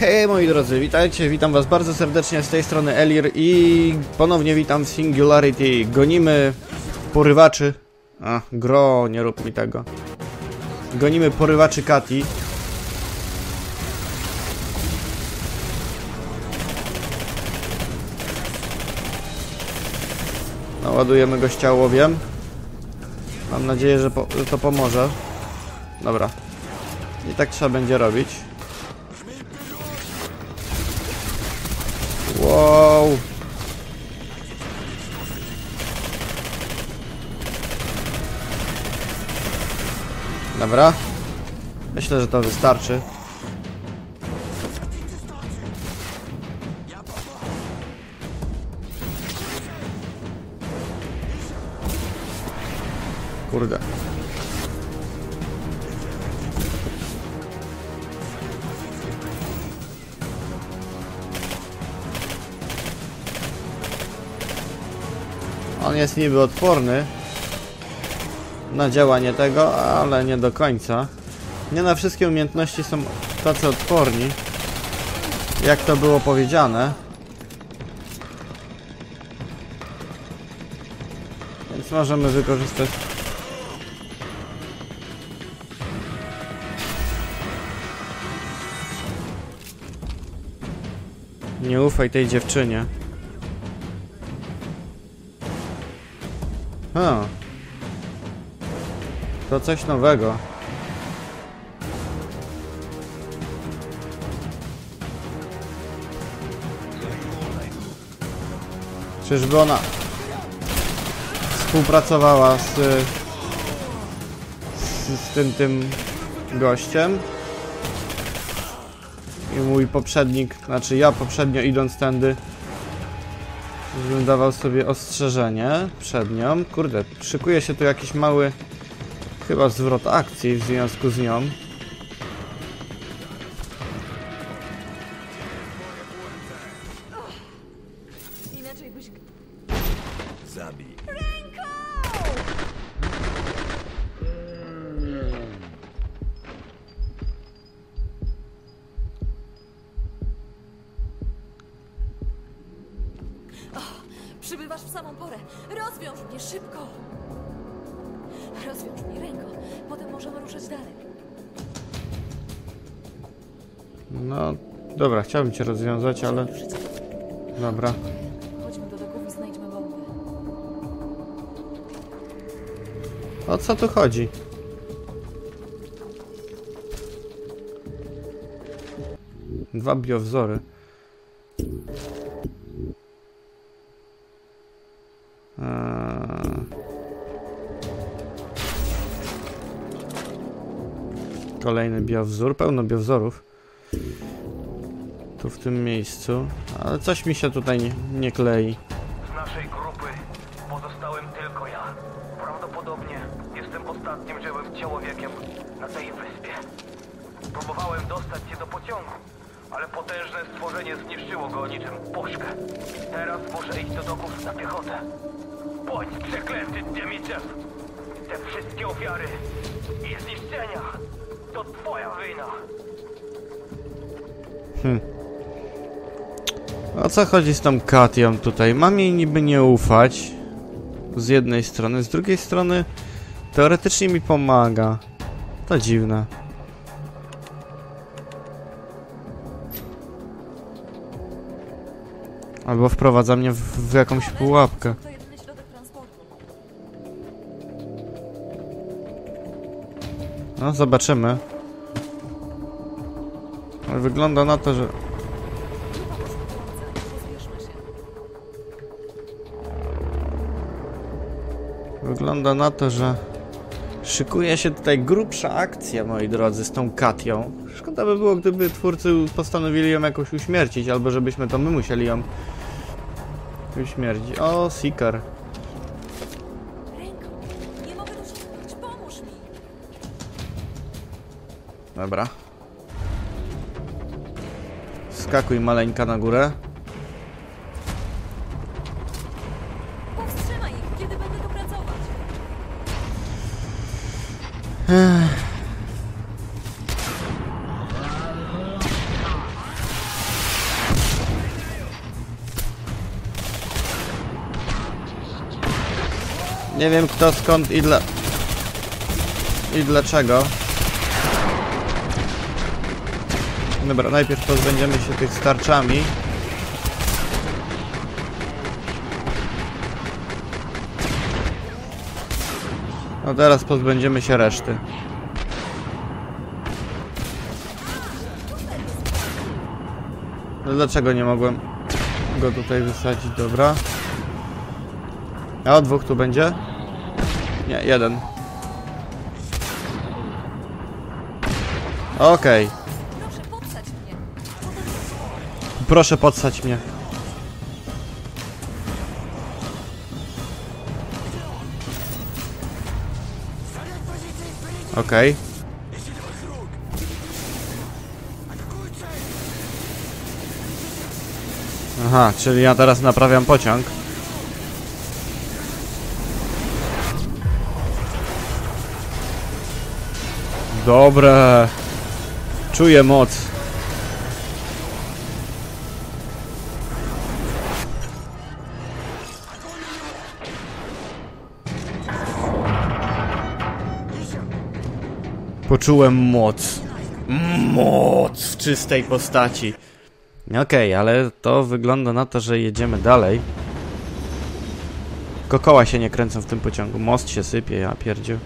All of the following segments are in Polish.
Hej moi drodzy, witajcie, witam was bardzo serdecznie z tej strony Elir i ponownie witam w Singularity. Gonimy porywaczy. A, gro, nie rób mi tego. Gonimy porywaczy Kati. Naładujemy go ściałowiem. Mam nadzieję, że, po, że to pomoże. Dobra. I tak trzeba będzie robić. Wow. Dobra. Myślę, że to wystarczy. Kurde. On jest niby odporny na działanie tego, ale nie do końca. Nie na wszystkie umiejętności są tacy odporni, jak to było powiedziane. Więc możemy wykorzystać Nie ufaj tej dziewczynie. Ha. To coś nowego. Czyżby ona współpracowała z, z, z tym tym gościem? I mój poprzednik, znaczy ja poprzednio idąc tędy Żebym dawał sobie ostrzeżenie przed nią. Kurde, szykuje się tu jakiś mały chyba zwrot akcji w związku z nią. No, dobra, chciałbym cię rozwiązać, ale... Dobra. O co tu chodzi? Dwa biowzory. Eee. Kolejny biowzór, pełno biowzorów. Tu w tym miejscu, ale coś mi się tutaj nie, nie klei. Z naszej grupy pozostałem tylko ja. Prawdopodobnie jestem ostatnim żywym człowiekiem na tej wyspie. Próbowałem dostać się do pociągu, ale potężne stworzenie zniszczyło go niczym puszkę. Teraz muszę iść do doków na piechotę. Bądź przeklęty, Demitrew! Te wszystkie ofiary i zniszczenia to twoja wina. O co chodzi z tą Katią tutaj? Mam jej niby nie ufać. Z jednej strony, z drugiej strony teoretycznie mi pomaga. To dziwne. Albo wprowadza mnie w, w jakąś pułapkę. No, zobaczymy. Ale wygląda na to, że... Wygląda na to, że szykuje się tutaj grubsza akcja, moi drodzy, z tą Katią. Szkoda by było, gdyby twórcy postanowili ją jakoś uśmiercić, albo żebyśmy to my musieli ją uśmiercić. O, Seeker. Dobra. Skakuj maleńka na górę. Nie wiem kto, skąd i dla... I dlaczego. Dobra, najpierw pozbędziemy się tych starczami. No teraz pozbędziemy się reszty. No dlaczego nie mogłem go tutaj wysadzić? Dobra. A o dwóch tu będzie? Nie, jeden. Okej. Mnie. Proszę podsać mnie. Okej. Aha, czyli ja teraz naprawiam pociąg. Dobre. Czuję moc. Poczułem moc. Moc w czystej postaci. Okej, ale to wygląda na to, że jedziemy dalej. Tylko koła się nie kręcą w tym pociągu. Most się sypie, ja pierdziu.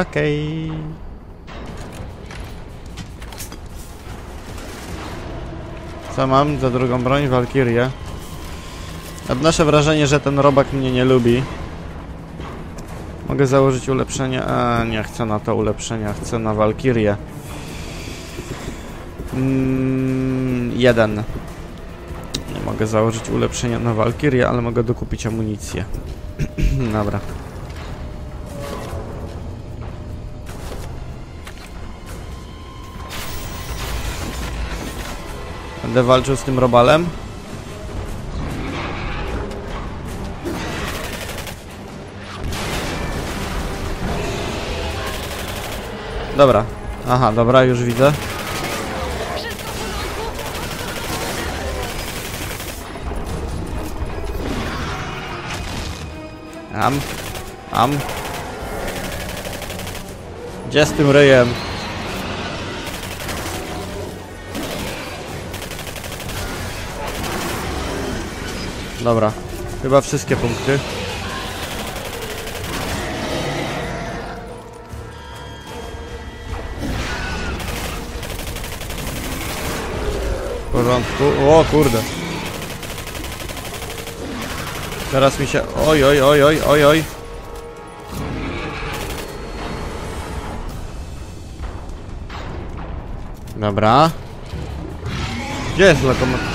Okej. Co mam za drugą broń? Walkirię. Odnoszę wrażenie, że ten robak mnie nie lubi. Mogę założyć ulepszenie. A nie chcę na to ulepszenia, chcę na Walkirię. Mm, jeden. Nie mogę założyć ulepszenia na Walkirię, ale mogę dokupić amunicję. Dobra. Będę walczył z tym robalem. Dobra. Aha, dobra, już widzę. Am. Am. Gdzie z tym ryjem? Dobra. Chyba wszystkie punkty. W porządku. O kurde. Teraz mi się... Oj, oj, oj, oj, oj, oj. Dobra. Gdzie jest lokomotyw?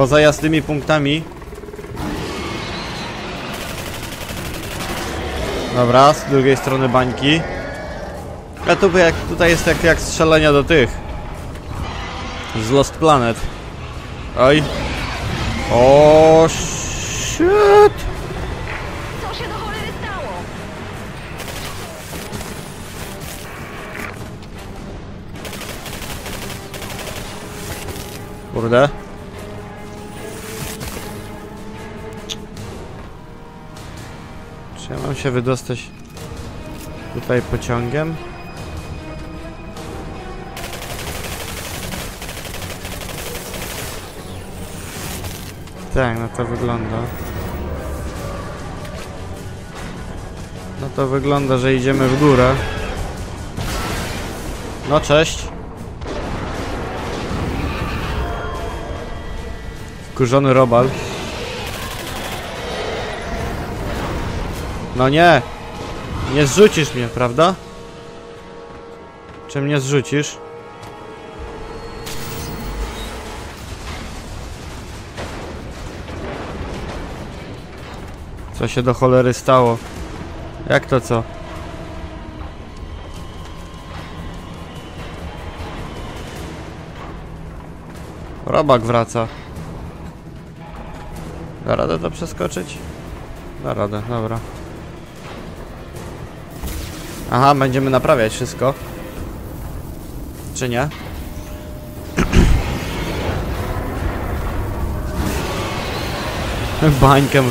Poza jasnymi punktami. Dobra, z drugiej strony bańki. A tu jak, tutaj jest jak, jak strzelania do tych. Z Lost Planet. Oj. O shit. Co się do cholery stało? Kurde. Się wydostać tutaj pociągiem? Tak, no to wygląda. No to wygląda, że idziemy w górę. No cześć. Wkurzony robal. No nie! Nie zrzucisz mnie, prawda? Czy mnie zrzucisz? Co się do cholery stało? Jak to co? Robak wraca. Da radę to przeskoczyć? Da radę, dobra. Aha, będziemy naprawiać wszystko. Czy nie? Bańkę.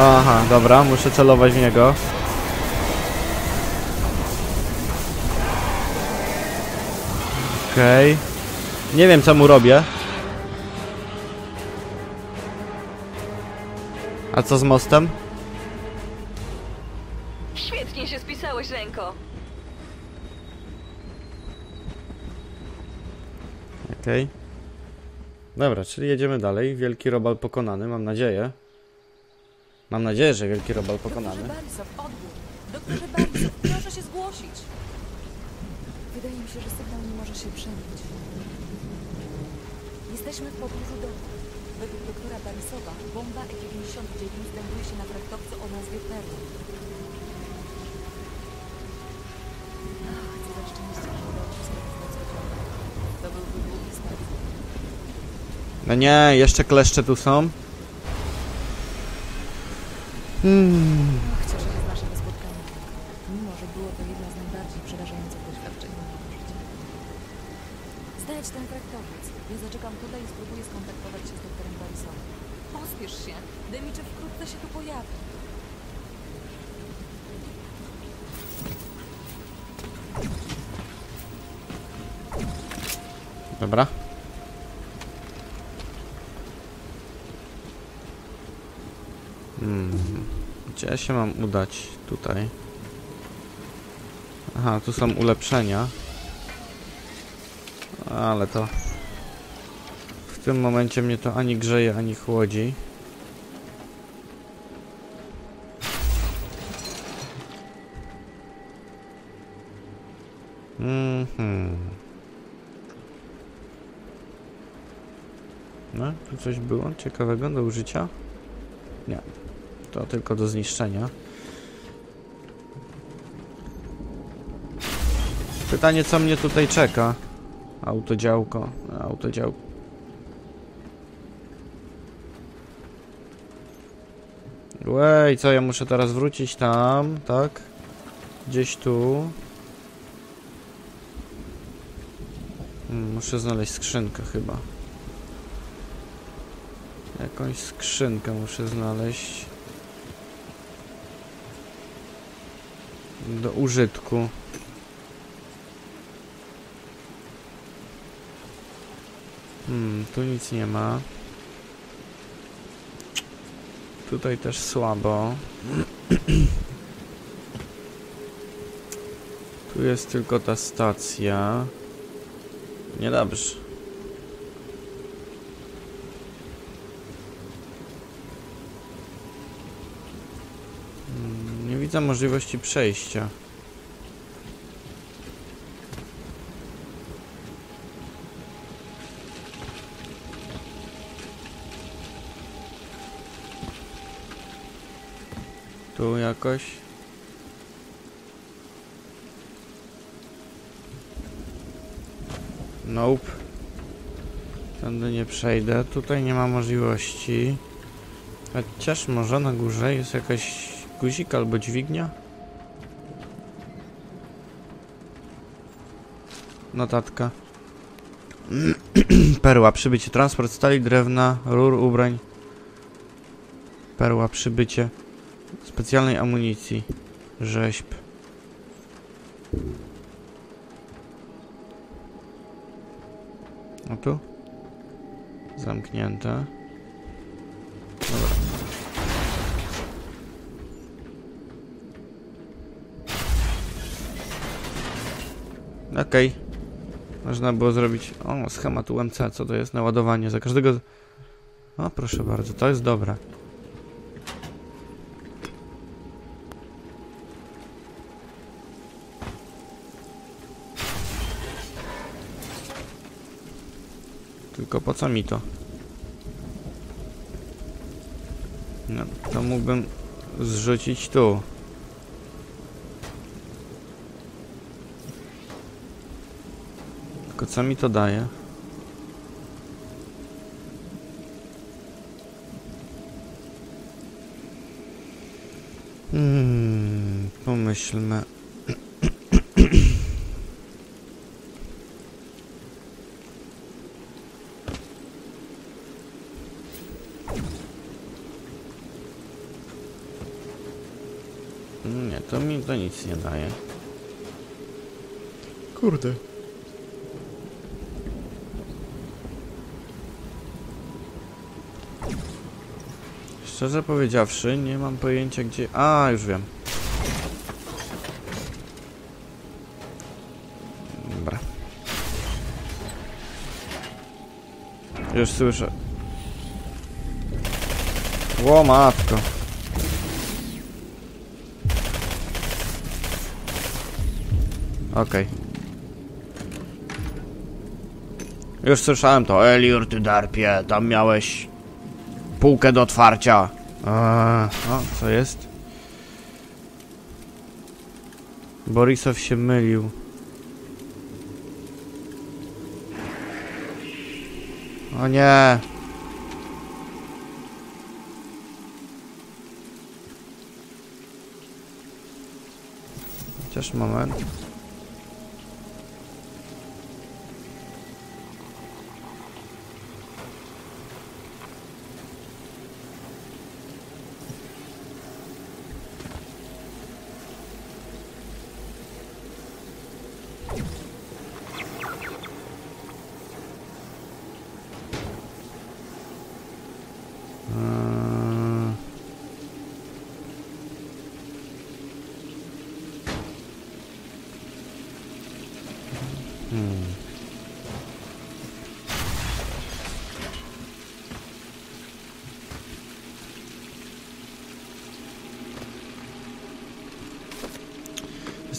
Aha, dobra, muszę celować w niego. Okej. Nie wiem co mu robię. A co z mostem? Okej. Dobra, czyli jedziemy dalej. Wielki robal pokonany, mam nadzieję. Mam nadzieję, że wielki robal pokonany. Doktorze Barisow, odbiór. Doktorze Barisow, proszę się zgłosić. Wydaje mi się, że sygnał nie może się przenieść. Jesteśmy w pobliżu domu. Według doktora Barisowa bomba E-99 znajduje się na traktowcu o nazwie Perla. Ach, co za szczęście, że udało się skorzystać z ochrony. To byłby długi spacer. No nie, jeszcze kleszcze tu są. Hmm. Się z naszego spotkania. Mimo, że było to jedno z najbardziej przerażających doświadczeń moim życiu. Znajdź ten traktowiec. Ja zaczekam tutaj i spróbuję skontaktować się z doktorem Borisowem. Pospiesz się. Demicze wkrótce się tu pojawi. Dobra. Gdzie ja się mam udać? Tutaj. Aha, tu są ulepszenia. Ale to... W tym momencie mnie to ani grzeje, ani chłodzi. Mhm. No, tu coś było ciekawego do użycia? Nie. To tylko do zniszczenia. Pytanie, co mnie tutaj czeka? Autodziałko. Autodziałko. Łej, co ja muszę teraz wrócić tam, tak? Gdzieś tu. Hmm, muszę znaleźć skrzynkę chyba. Jakąś skrzynkę muszę znaleźć. Do użytku. Hmm, tu nic nie ma. Tutaj też słabo. Tu jest tylko ta stacja. Niedobrze. Widzę możliwości przejścia. Tu jakoś. Nope. Tędy nie przejdę. Tutaj nie ma możliwości. Chociaż może na górze jest jakaś guzik albo dźwignia? Notatka. Perła, przybycie, transport stali, drewna, rur, ubrań. Perła, przybycie specjalnej amunicji, rzeźb. A tu? Zamknięte. Okej. Można było zrobić... O, schemat UMC, co to jest? Naładowanie za każdego... O, proszę bardzo, to jest dobre. Tylko po co mi to? No, to mógłbym zrzucić tu. co mi to daje? Hmm, pomyślmy. Nie, to mi to nic nie daje. Kurde. Szczerze powiedziawszy, nie mam pojęcia gdzie... A, już wiem. Dobra. Już słyszę. Ło, matko. Okej. Już słyszałem to. Eliur, ty darpie, tam miałeś półkę do otwarcia. Eee, o, co jest? Borisow się mylił. O nie. Chociaż moment.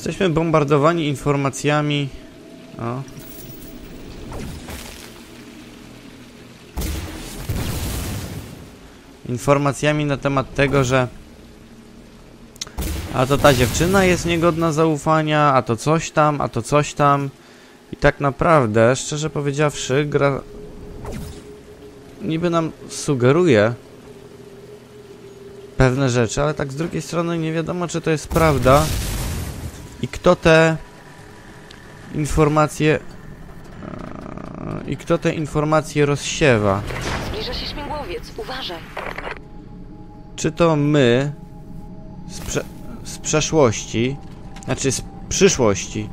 Jesteśmy bombardowani informacjami. O. Informacjami na temat tego, że a to ta dziewczyna jest niegodna zaufania, a to coś tam, a to coś tam. I tak naprawdę, szczerze powiedziawszy, gra niby nam sugeruje pewne rzeczy, ale tak z drugiej strony nie wiadomo, czy to jest prawda i kto te informacje eee, i kto te informacje rozsiewa. Zbliża się śmigłowiec, uważaj. Czy to my z, prze z przeszłości, znaczy z przyszłości,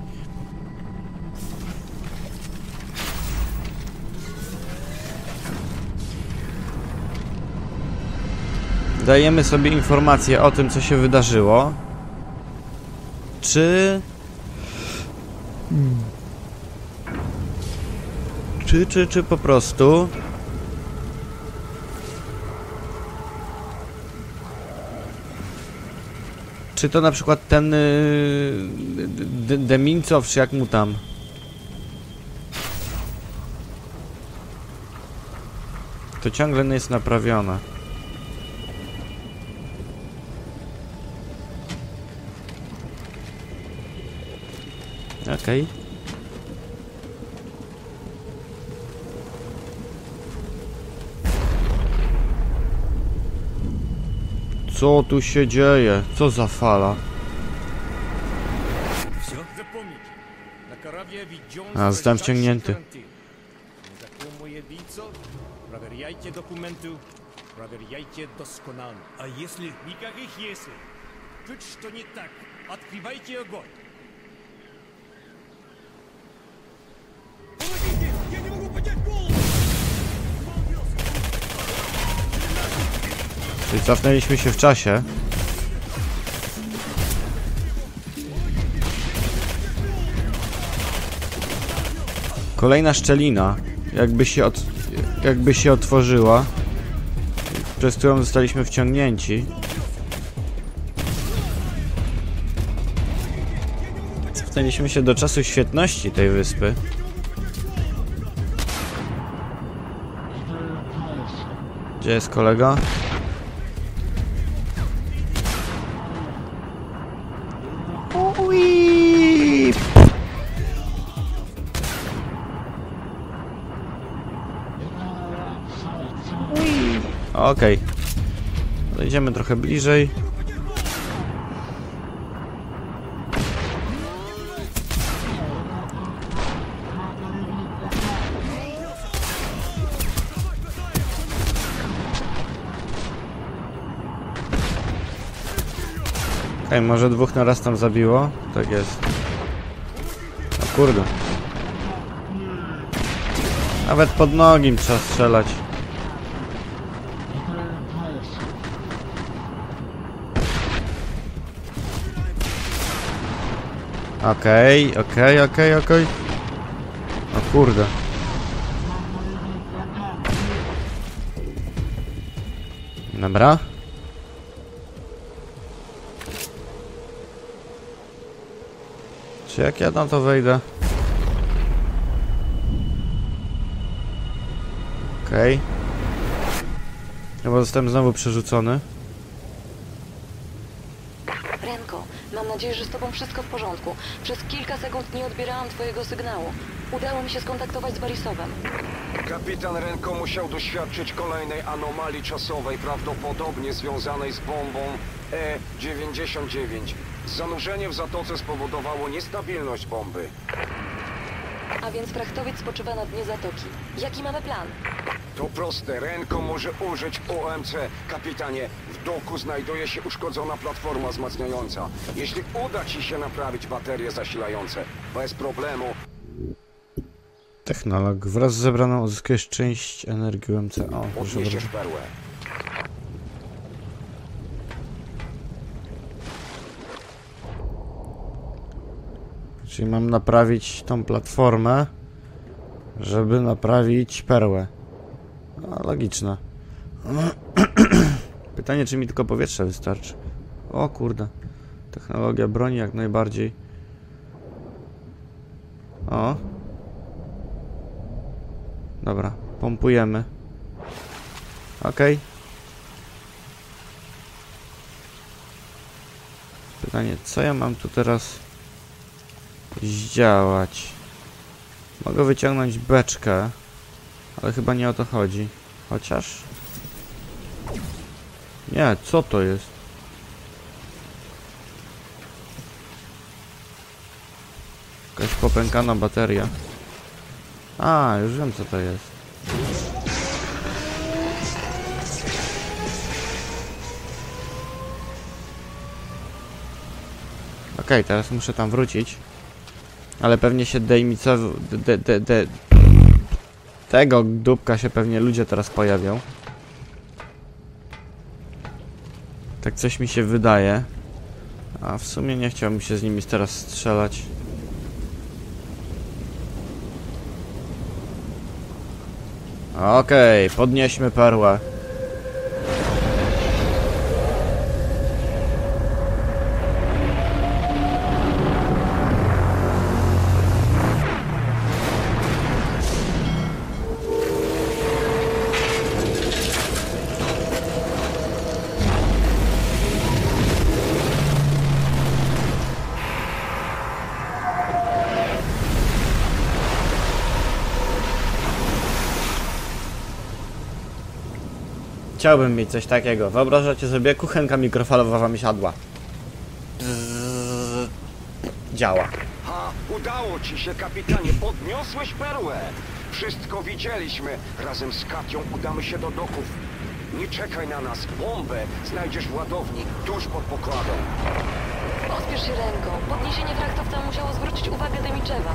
dajemy sobie informacje o tym, co się wydarzyło, czy... Czy, czy, czy po prostu... Czy to na przykład ten yy, Demincow, czy jak mu tam? To ciągle nie jest naprawione. Okej. Co tu się dzieje? Co za fala? Все? Запомните. На корабле введен А, там строжайший втягненты. карантин. Незнакомые лица, проверяйте документы, проверяйте досконально. А если... Никаких если. Тут что не так. Открывайте огонь. Czyli cofnęliśmy się w czasie. Kolejna szczelina. Jakby się, od, jakby się otworzyła. Przez którą zostaliśmy wciągnięci. Cofnęliśmy się do czasu świetności tej wyspy. Gdzie jest kolega? Ui. Okej. Podejdziemy trochę bliżej. Może dwóch naraz tam zabiło? Tak jest. O kurde. Nawet pod nogi im trzeba strzelać. Okej, okej, okej, okej. O kurde. Dobra. Czy jak ja na to wejdę? Okej. Chyba zostałem znowu przerzucony. Renko, mam nadzieję, że z tobą wszystko w porządku. Przez kilka sekund nie odbierałam twojego sygnału. Udało mi się skontaktować z Barisowem. Kapitan Renko musiał doświadczyć kolejnej anomalii czasowej, prawdopodobnie związanej z bombą E-99. Zanurzenie w zatoce spowodowało niestabilność bomby. A więc frachtowiec spoczywa na dnie zatoki. Jaki mamy plan? To proste, Renko może użyć OMC. Kapitanie, w doku znajduje się uszkodzona platforma wzmacniająca. Jeśli uda ci się naprawić baterie zasilające, bez problemu Technolog. Wraz z zebraną uzyskujesz część energii UMC. O, proszę bardzo. odniesiesz perłę. Czyli mam naprawić tą platformę, żeby naprawić perłę. No, logiczne. Pytanie, czy mi tylko powietrze wystarczy. O kurde. Technologia broni jak najbardziej. O. Dobra, pompujemy. Okej. Pytanie, co ja mam tu teraz zdziałać? Mogę wyciągnąć beczkę, ale chyba nie o to chodzi. Chociaż... Nie, co to jest? Jakaś popękana bateria. A, już wiem co to jest. Okej, teraz muszę tam wrócić. Ale pewnie się dejmicow... De, de, de, tego dupka się pewnie ludzie teraz pojawią. Tak coś mi się wydaje. A w sumie nie chciałbym się z nimi teraz strzelać. Okej, podnieśmy perłę. Chciałbym mieć coś takiego. Wyobrażacie sobie, kuchenka mikrofalowa wam siadła. Bzzz. Działa. Ha, udało ci się, kapitanie, podniosłeś perłę. Wszystko widzieliśmy. Razem z Katią udamy się do doków. Nie czekaj na nas. Bombę znajdziesz w ładowni, tuż pod pokładem. Pospiesz się, Renko. Podniesienie frachtowca musiało zwrócić uwagę Demiczewa.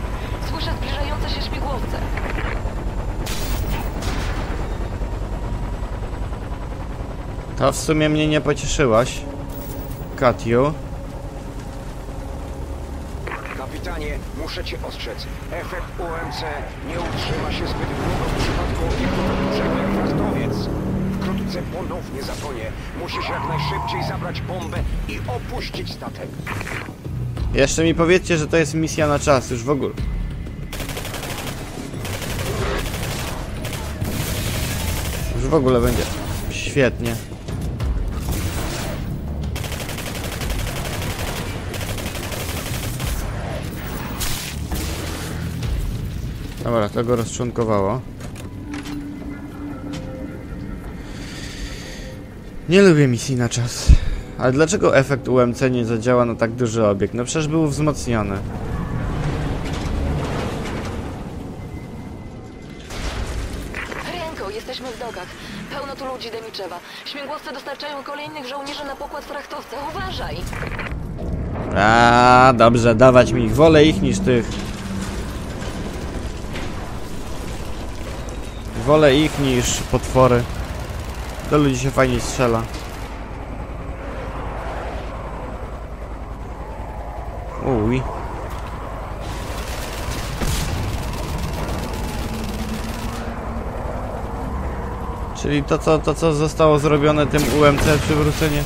Słyszę zbliżające się śmigłowce. To w sumie mnie nie pocieszyłaś. Katiu. Kapitanie, muszę cię ostrzec. Efekt UMC nie utrzyma się zbyt długo w przypadku obiektowego jak frachtowiec. Wkrótce ponownie zatonie. Musisz jak najszybciej zabrać bombę i opuścić statek. Jeszcze mi powiedzcie, że to jest misja na czas, już w ogóle. Już w ogóle będzie świetnie. Dobra, to go rozczłonkowało. Nie lubię misji na czas. Ale dlaczego efekt UMC nie zadziała na tak duży obiekt? No przecież był wzmocniony. Renko, jesteśmy w dokach. Pełno tu ludzi Demiczewa. Śmigłowce dostarczają kolejnych żołnierzy na pokład frachtowca. Uważaj! A, dobrze, dawać mi ich. Wolę ich niż tych. Wolę ich niż potwory. Do ludzi się fajnie strzela. Uj. Czyli to co, to co zostało zrobione tym UMC przywrócenie?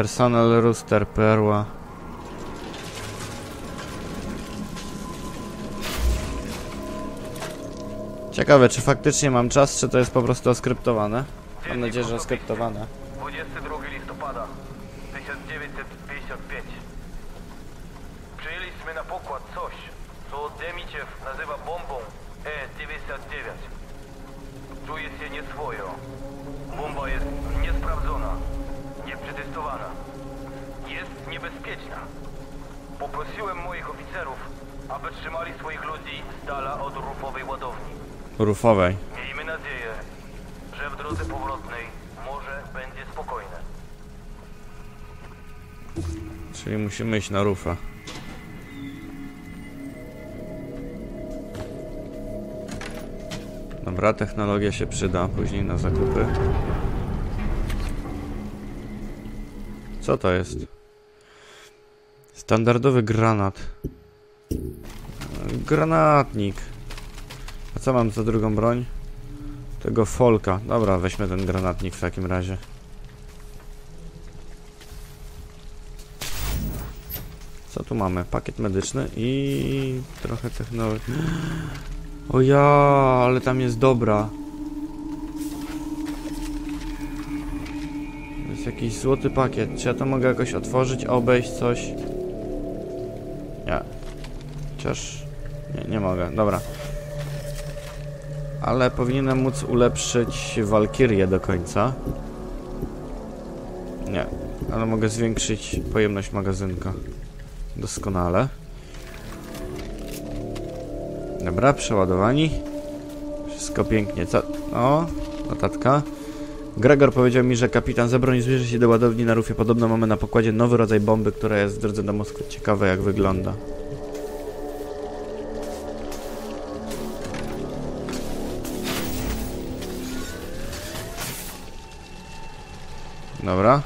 Personel Rooster Perła. Ciekawe, czy faktycznie mam czas, czy to jest po prostu oskryptowane. Mam nadzieję, że oskryptowane. 22 listopada 1955. Przyjęliśmy na pokład coś, co Demiciew nazywa bombą E-99. Czuję się nieswojo. Bomba jest niesprawdzona, Jest niebezpieczna. Poprosiłem moich oficerów, aby trzymali swoich ludzi z dala od rufowej ładowni. Rufowej. Miejmy nadzieję, że w drodze powrotnej morze będzie spokojne. Czyli musimy iść na rufę. Dobra, technologia się przyda później na zakupy. Co to jest? Standardowy granat. Granatnik. A co mam za drugą broń? Tego folka. Dobra, weźmy ten granatnik w takim razie. Co tu mamy? Pakiet medyczny i trochę technologii. O ja, ale tam jest dobra. Jest jakiś złoty pakiet. Czy ja to mogę jakoś otworzyć, obejść coś? Nie. Chociaż... Nie, nie mogę. Dobra. Ale powinienem móc ulepszyć Walkirię do końca. Nie. Ale mogę zwiększyć pojemność magazynka. Doskonale. Dobra, przeładowani. Wszystko pięknie. Co? O, notatka. Gregor powiedział mi, że kapitan zabroni zbliży się do ładowni na rufie. Podobno mamy na pokładzie nowy rodzaj bomby, która jest w drodze do Moskwy. Ciekawe jak wygląda. Dobra.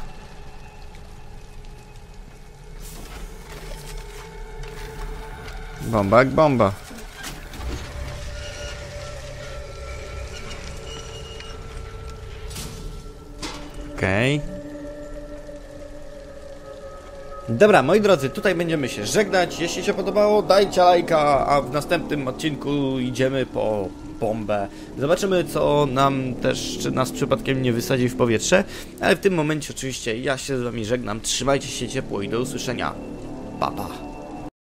Bomba jak bomba. Okej. Dobra, moi drodzy, tutaj będziemy się żegnać. Jeśli się podobało, dajcie lajka, a w następnym odcinku idziemy po bombę. Zobaczymy, co nam też, czy nas przypadkiem nie wysadzi w powietrze. Ale w tym momencie oczywiście ja się z wami żegnam. Trzymajcie się ciepło i do usłyszenia. Pa, pa.